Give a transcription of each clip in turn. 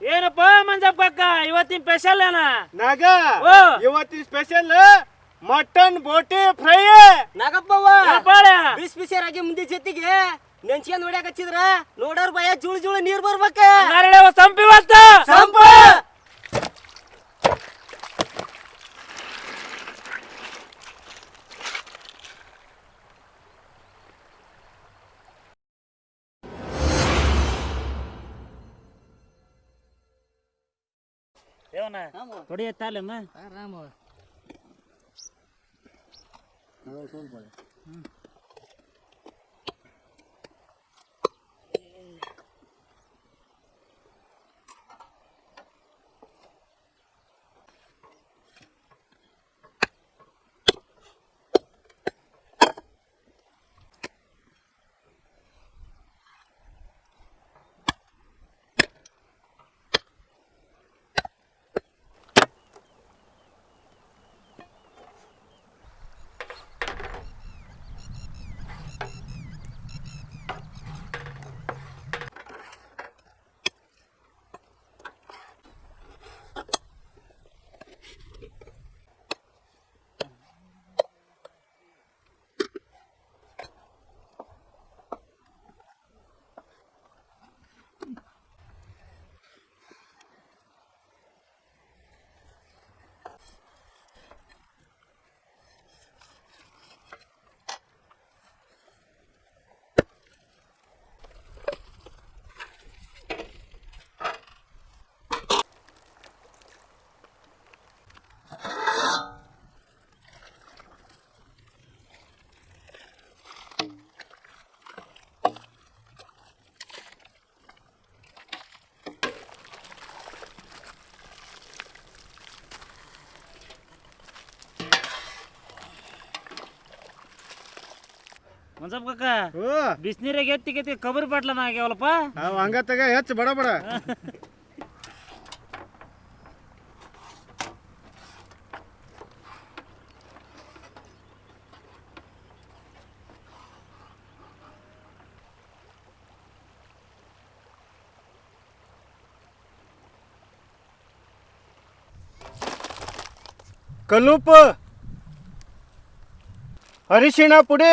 ಏನಪ್ಪ ಮಂಜಪ್ಪ ಅಕ್ಕ ಇವತ್ತಿನ ಸ್ಪೆಷಲ್ ಏನ ನಾಗ ಓ. ಇವತ್ತಿನ ಸ್ಪೆಷಲ್ ಮಟನ್ ಬೋಟಿ ಫ್ರೈ. ನಾಗಪ್ಪವ್ವ ಬಾಳೆ ಬಿಸಿ ಬಿಸಿರಾಗಿ ಮುಂದೆ ಜೊತೆಗೆ ನೆನ್ಸ್ಕೊಂಡ್ ಹೊಡ್ಯಾಕ ಹಚ್ಚಿದ್ರ? ನೋಡೋರ್ ಭಯ ಜುಳು ಜುಳು ನೀರ್ ಬರ್ಬೇಕ. ಸಂಪಿ ಇವತ್ತ. ಸಂಪ! ಏವನ 还要多少块？嗯。ಮಂಜಪ್ಪ ಅಕ್ಕ ಬಿಸಿನೀರಾಗ ಎತ್ತಿ ಎತ್ತಿ ಕಬರಿ ಬಾಟ್ಲನ ಆಗ್ಯಾವಲ್ಲಪ್ಪ ಅವ್ ಹಂಗ ತಗ ಹೆಚ್ಚು ಬಡ ಬಡ ಕಲ್ಲುಪ್ಪು ಅರಿಶಿಣ ಪುಡಿ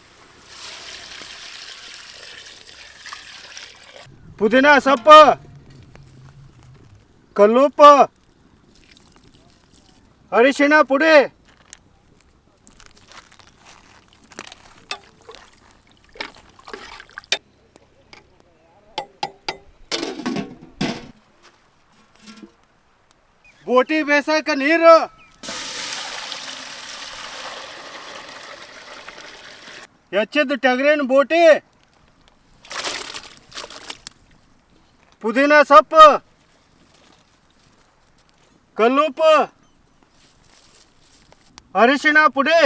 ಪುದೀನ ಸೊಪ್ಪು. ಕಲ್ಲುಪ್ಪು. ಅರಿಶಿಣ ಪುಡಿ. ಬೋಟಿ ಬೇಸಾಕ ನೀರು. ಹೆಚ್ಚಿದ್ದು ಟಗರಿನ ಬೋಟಿ. ಪುದೀನ ಸೊಪ್ಪು ಕಲ್ಲುಪ್ಪು ಅರಿಶಿಣ ಪುಡಿ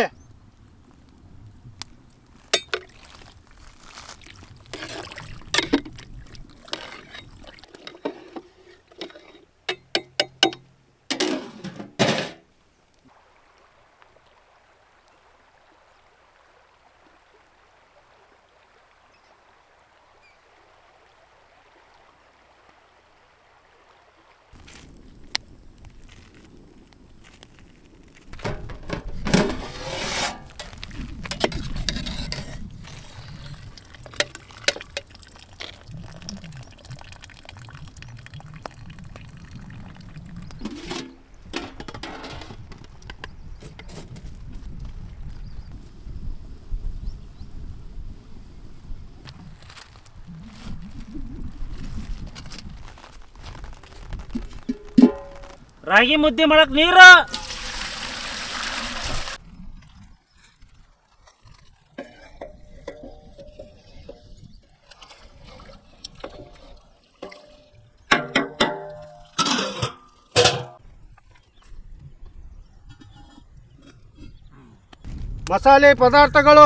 ರಾಗಿ ಮುದ್ದೆ ಮಾಡಕ್ ನೀರು? ಮಸಾಲೆ ಪದಾರ್ಥಗಳು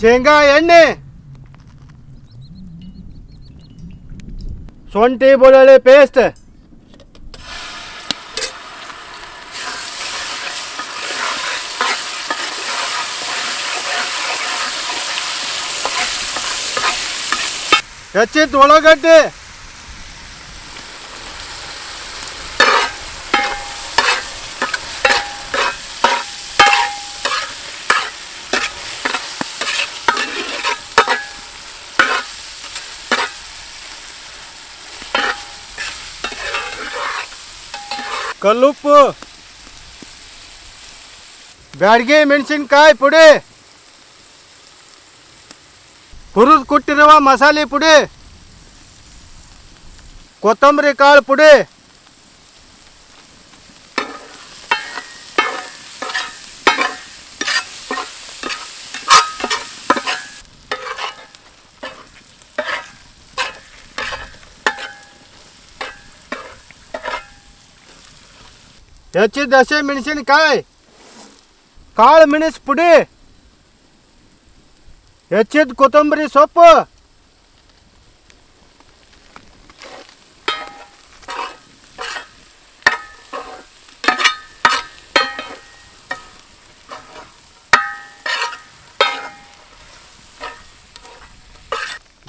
ಶೇಂಗಾ ಎಣ್ಣೆ ಶುಂಠಿ ಬೆಳ್ಳುಳ್ಳಿ ಪೇಸ್ಟ್ ಹೆಚ್ಚಿದ ಉಳ್ಳಾಗಡ್ಡಿ ಕಲ್ಲುಪ್ಪು. ಬ್ಯಾಡ್ಗೆ ಮೆಣಸಿನ್ಕಾಯಿ ಪುಡಿ. ಹುರಿದು ಕೊಟ್ಟಿರುವ ಮಸಾಲೆ ಪುಡಿ. ಕೊತ್ತಂಬರಿ ಕಾಳು ಪುಡಿ. ಹೆಚ್ಚಿದ ಹಸಿ ಮೆಣಸಿನಕಾಯಿ ಕಾಳು ಮೆಣಸು ಪುಡಿ. ಹೆಚ್ಚಿದ ಕೊತ್ತಂಬರಿ ಸೊಪ್ಪು.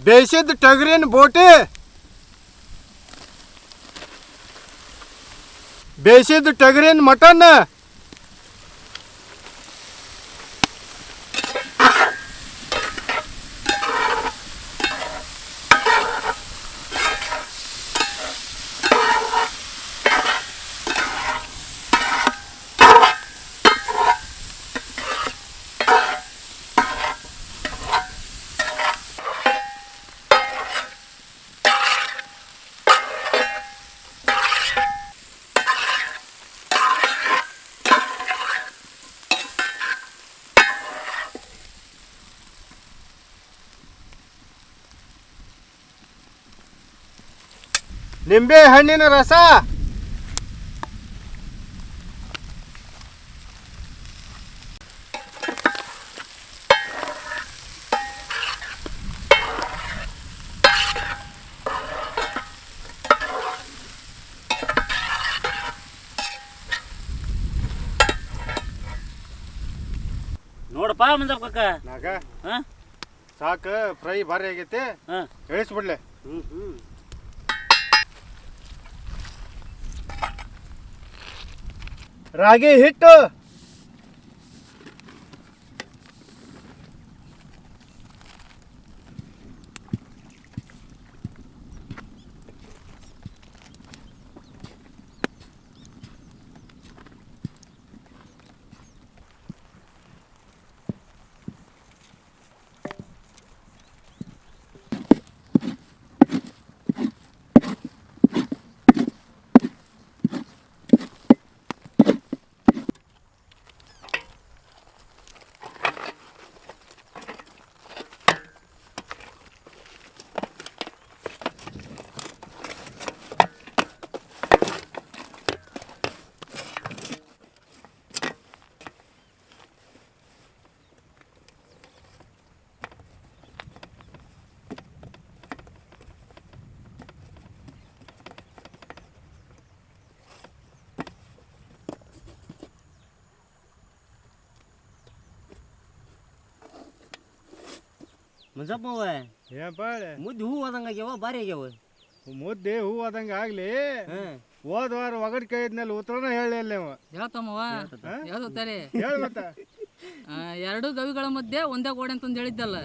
ಬೇಯಿಸಿದ ಟಗರಿನ ಬೋಟಿ. ಬೇಯಿಸಿದ ಟಗರಿನ ಮಟನ್. ನಿಂಬೆ ಹಣ್ಣಿನ ರಸ. ನೋಡಪ್ಪ ಮಂಜಪ್ಪ ನಾಗ? ಹಾ? ಸಾಕು ಫ್ರೈ ಭಾರಿ ಆಗೈತಿ. ಹಾ. ಇಳಿಸ್ಬಿಡ್ಲೆ ಹ್ಮ್ ಹ್ಮ್. ರಾಗಿ ಹಿಟ್ಟು ಮಂಜಪ್ಪ ಮಾವ ಏನಪ್ಪ ಮುದ್ದೆ ಹೂ ಹೋದಂಗ ಆಗ್ಯಾವ ಭಾರಿ ಆಗ್ಯಾವ. ಮುದ್ದೆ ಹೂ ಆದಂಗೆ ಆಗ್ಲಿ? ಹೋದ ವಾರ ಒಗಡ್ ಕೈ ಇದ್ನಲ್ಲಿ ಉತ್ತರನ ಹೇಳಿ ಅಲ್ಲಿ ಅವ ಹೇಳ್ತಮ್ಮವ ಯಾವ್ದು ತಾರೆ ಹೇಳ ಮತ್ತ. ಎರಡು ಗವಿಗಳ ಮಧ್ಯೆ ಒಂದೇ ಗೋಡೆ ಅಂತಂದು ಹೇಳಿದ್ದಲ್ಲ.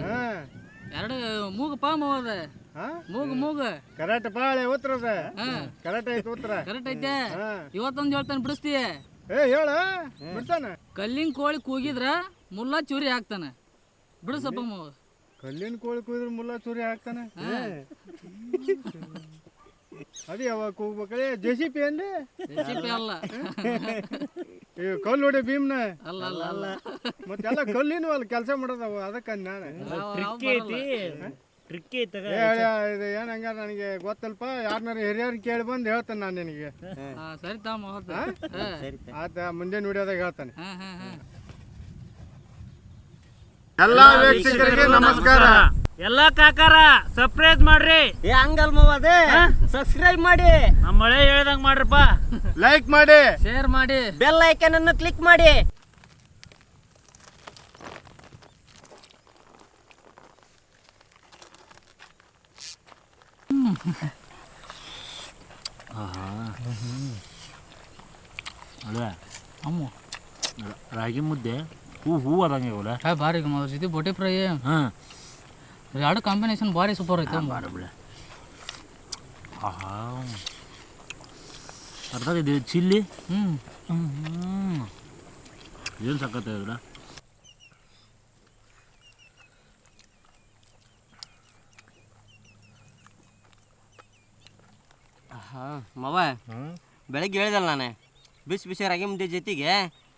ಎರಡು ಮೂಗು ಪಾಮ ಮವದ ಮೂಗು ಮೂಗು. ಕರೆಕ್ಟ್ ಪಾಳೆ ಉತ್ತರದ ಹಾ. ಕರೆಕ್ಟ್ ಐತೆ ಉತ್ತರ. ಕರೆಕ್ಟ್ ಐತೆ. ಹಾ. ಇವತ್ತೊಂದು ಹೇಳ್ತಾನೆ ಬಿಡಿಸ್ತೀಯ ಏ ಹೇಳ. ಬಿಡ್ತಾನ. ಕಲ್ಲಿನ ಕೋಳಿ ಕೂಗಿದ್ರ ಮುಲ್ಲ ಚೂರಿ ಹಾಕ್ತಾನೆ. ಬಿಡಿಸಪ್ಪ ಮವ ಕಲ್ಲಿನ ಕೋಳಿ ಕುಯ್ದ್ರೆ ಮುಲ್ಲ ಚೂರಿ ಹಾಕ್ತಾನೆ? ಅದೇ ಯಾವಾಗ ಕೂಗ್ಬೇಕಲ್ಲ ಜೆ ಸಿ ಪಿ ಏನ್ರಿ? ರೆಸಿಪಿ ಅಲ್ಲ. ಈಗ ಕಲ್ಲು ಹೊಡೆ ಭೀಮ್ನ? ಅಲ್ಲ ಅಲ್ಲ ಅಲ್ಲ. ಮತ್ತೆಲ್ಲ ಕಲ್ಲಿನ ಅಲ್ಲಿ ಕೆಲಸ ಮಾಡೋದವ ಅದಕ್ಕೆ ನಾನು. ನಾವು- ನಾವು ಟ್ರಿಕ್ ಐತಿ. ಟ್ರಿಕ್ ಐತಿ ಏ ಇದು ಏನು ಹಂಗಾರ ನನಗೆ ಗೊತ್ತಲ್ಪ? ಯಾರನ್ನಾರು ಹಿರಿಯರು ಕೇಳಿ ಬಂದು ಹೇಳ್ತಾನೆ ನಾನು ನಿನಗೆ. ಹಾ, ಸರಿ ತಾ ಮಹತ್ ಸರಿ ಆತ ಮುಂದಿನ ವಿಡಿಯೋದಾಗ ಹೇಳ್ತಾನೆ. ಹಾ ಹಾ ಹಾ. ಎಲ್ಲ ವೀಕ್ಷಕರಿಗೆ ನಮಸ್ಕಾರ. ಎಲ್ಲಾ ಕಾಕಾರ ಸರ್ಪ್ರೈಸ್ ಮಾಡ್ರಿ. ಏ ಹಂಗಲ್ ಮವಾದೆ ಅದೇ ಸಬ್ಸ್ಕ್ರೈಬ್ ಮಾಡಿ. ನಮ್ಮ ಮಳೆ ಹೇಳ್ದಂಗ್ ಮಾಡ್ರಪ್ಪ. ಲೈಕ್ ಮಾಡಿ. ಶೇರ್ ಮಾಡಿ. ಬೆಲ್ ಐಕನ್ ಅನ್ನು ಕ್ಲಿಕ್ ಮಾಡಿ. ಅಮ್ಮ ರಾಗಿ ಮುದ್ದೆ. ಹೂ ಹೂ ಅದಂಗೆ ಇವಲ್ಲ ಹಾ ಭಾರಿ ಅದ್ರ ಜೊತೆ ಬೋಟಿ ಫ್ರೈ ಹಾ. ಎರಡು ಕಾಂಬಿನೇಷನ್ ಭಾರಿ ಸೂಪರ್ ಐತೆ. ಅಮ್ಮ. ಮಾಡಬಿಡ ಆಹಾ. ಅರ್ಥ ಇದೆ ಚಿಲ್ಲಿ? ಹ್ಮ್ ಹ್ಮ್. ಏನು ಸಕ್ಕತ್ತ ಇದ್ರ ಹಾ ಮಾವ. ಬೆಳಗ್ಗೆ ಹೇಳಿದಲ್ಲ ನಾನು. ಬಿಸಿ ಬಿಸಿ ರಾಗಿ ಮುದ್ದೆ ಜೊತೆಗೆ.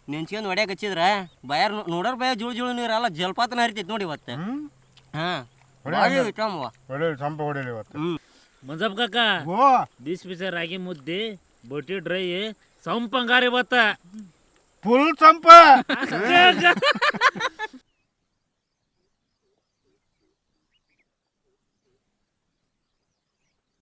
ನೆನ್ಸ್ಕೊಂಡು ಹೊಡ್ಯಾಕ ಹಚ್ಚಿದ್ರ ಬಯಾರ್ ನೋಡೋರ್ ಬಯ ಜುಳು ಜುಳು ನೀರಲ್ಲ ಜಲಪಾತನ ಹರಿತೈತಿ ನೋಡಿ ಇವತ್ತು. ಹಾ ಹೊಡೆಯಲಿ ಸಂಪ ಇವತ್ತು. ಮಂಜಪ್ಪ ಕಾಕ ಓ! ಬಿಸಿ ಬಿಸಿ ರಾಗಿ ಮುದ್ದೆ ಬೊಟ್ಟಿ ಡ್ರೈ ಸಂಪಂಗಾರಿ ಬತ್ತ ಫುಲ್ ಸಂಪ!